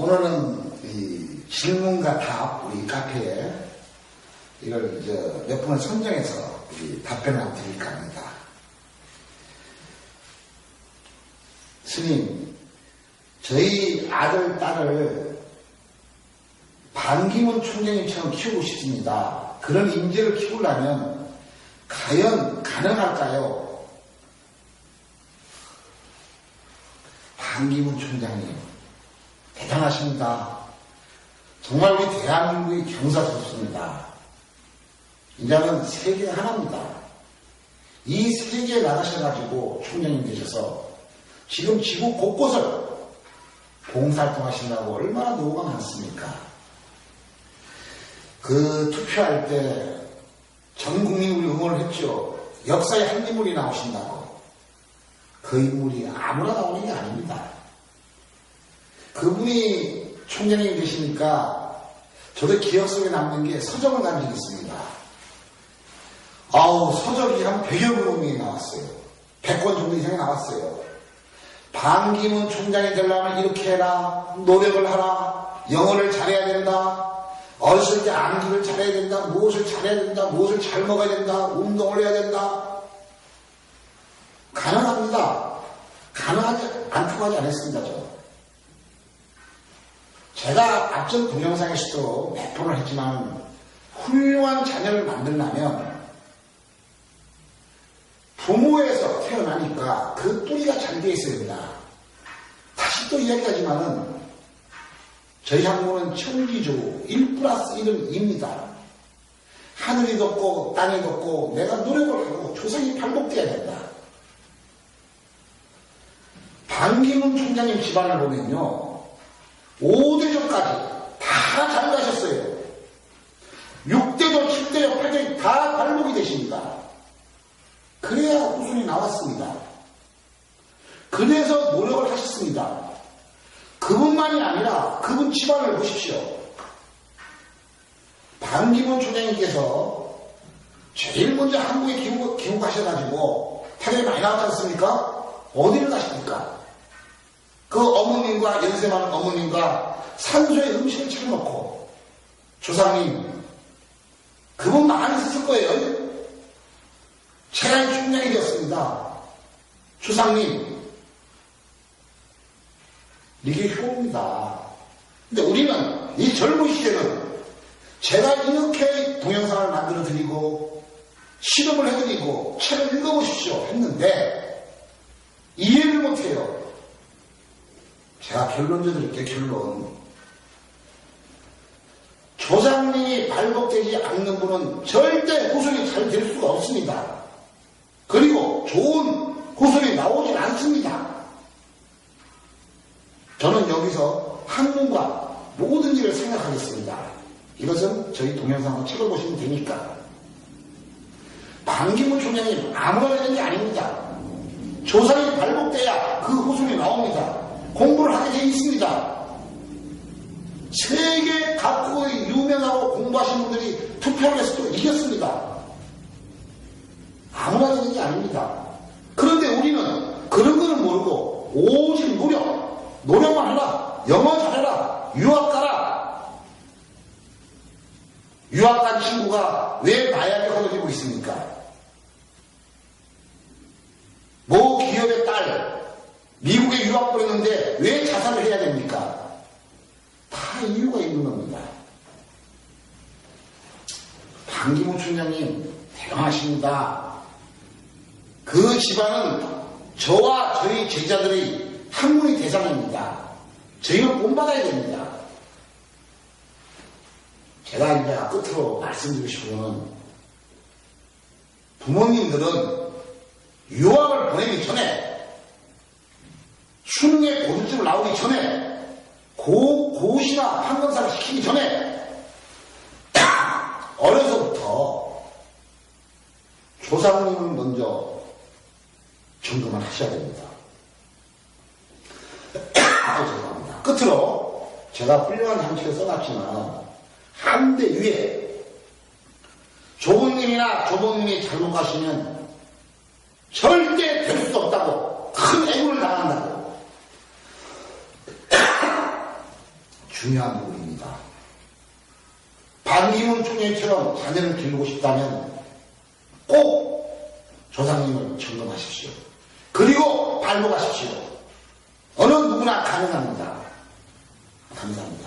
오늘은 이 질문과 답 우리 카페에 이걸 몇 분을 선정해서 우리 답변을 드릴까 합니다. 스님, 저희 아들, 딸을 반기문 총장님처럼 키우고 싶습니다. 그런 인재를 키우려면 과연 가능할까요? 반기문 총장님, 대단하십니다. 정말 우리 대한민국이 경사스럽습니다. 이자는 세계 하나입니다. 이 세계에 나가셔가지고 총장님 되셔서 지금 지구 곳곳을 봉사활동 하신다고 얼마나 노고가 많습니까? 그 투표할 때 전 국민이 응원을 했죠. 역사에 한 인물이 나오신다고. 그 인물이 아무나 나오는 게 아닙니다. 그분이 총장님이 되시니까 저도 기억 속에 남는 게 서적을 간 적이 있습니다. 아우, 서적이 한 100여 명이 나왔어요. 100권 정도 이상이 나왔어요. 반기문 총장이 되려면 이렇게 해라, 노력을 하라, 영어를 잘해야 된다, 어렸을 때 암기를 잘해야 된다, 무엇을 잘해야 된다, 무엇을 잘 먹어야 된다, 운동을 해야 된다. 가능합니다. 가능하지 않다고 하지 않았습니다, 저. 제가 앞전 동영상에서도 몇 번을 했지만 훌륭한 자녀를 만들려면 부모에서 태어나니까 그 뿌리가 잘 돼 있어야 된다. 다시 또 이야기하지만은 저희 학부는 청기조 1 플러스 1은 2입니다. 하늘이 덥고 땅이 덥고 내가 노력을 하고 조상이 반복돼야 된다. 반기문 총장님 집안을 보면요. 5대조까지 다 잘 가셨어요. 6대조, 7대조, 8대조 다 발목이 되십니다. 그래야 후순이 나왔습니다. 그래서 노력을 하셨습니다. 그분만이 아니라 그분 집안을 보십시오. 반기문 총장님께서 제일 먼저 한국에 기후가셔가지고 타격이 많이 나왔지 않습니까? 어디를 어머님과 연세 많은 어머님과 산소에 음식을 차려놓고 조상님 그분 많이 있었을 거예요. 재난이 총장이 되었습니다. 조상님 이게 효입니다. 근데 우리는 이 젊은 시대는 제가 이렇게 동영상을 만들어 드리고 실험을 해드리고 책을 읽어보십시오 했는데 이해를 못해요. 제가 결론 드릴게요, 결론. 조상님이 발복되지 않는 분은 절대 후손이 잘 될 수가 없습니다. 그리고 좋은 후손이 나오질 않습니다. 저는 여기서 학문과 모든 일을 생각하겠습니다. 이것은 저희 동영상과 책을 보시면 되니까. 반기문 총장님 아무나 되는 게 아닙니다. 조상이 발복돼야 그 후손이 나옵니다. 공부를 하게 돼 있습니다. 세계 각국의 유명하고 공부하신 분들이 투표를 해서 또 이겼습니다. 아무나 되는 게 아닙니다. 그런데 우리는 그런 거는 모르고 오직 노력, 노력만 하라, 영어 잘해라, 유학 가라. 유학 간 친구가 왜 마약에 허덕이고 있습니까? 모 기업의 딸, 유학 보냈는데 왜 자살을 해야 됩니까? 다 이유가 있는 겁니다. 반기문 총장님 대단하십니다. 그 집안은 저와 저희 제자들의 학문의 대상입니다. 저희는 본받아야 됩니다. 제가 이제 끝으로 말씀드리고 싶은 부모님들은 유학을 보내기 전에 수능에 고득점을 나오기 전에 고, 고시나 판검사를 시키기 전에 어려서부터 조상님을 먼저 점검을 하셔야 됩니다. 아, 죄송합니다. 끝으로 제가 훌륭한 장치를 써놨지만 한대 위에 조부님이나 조부님이 잘못 가시면 절대 될 수 없다고 큰 애국을 당한다고 중요한 부분입니다. 반기문 총장처럼 자녀를 기르고 싶다면 꼭 조상님을 점검하십시오. 그리고 발목하십시오. 어느 누구나 가능합니다. 감사합니다.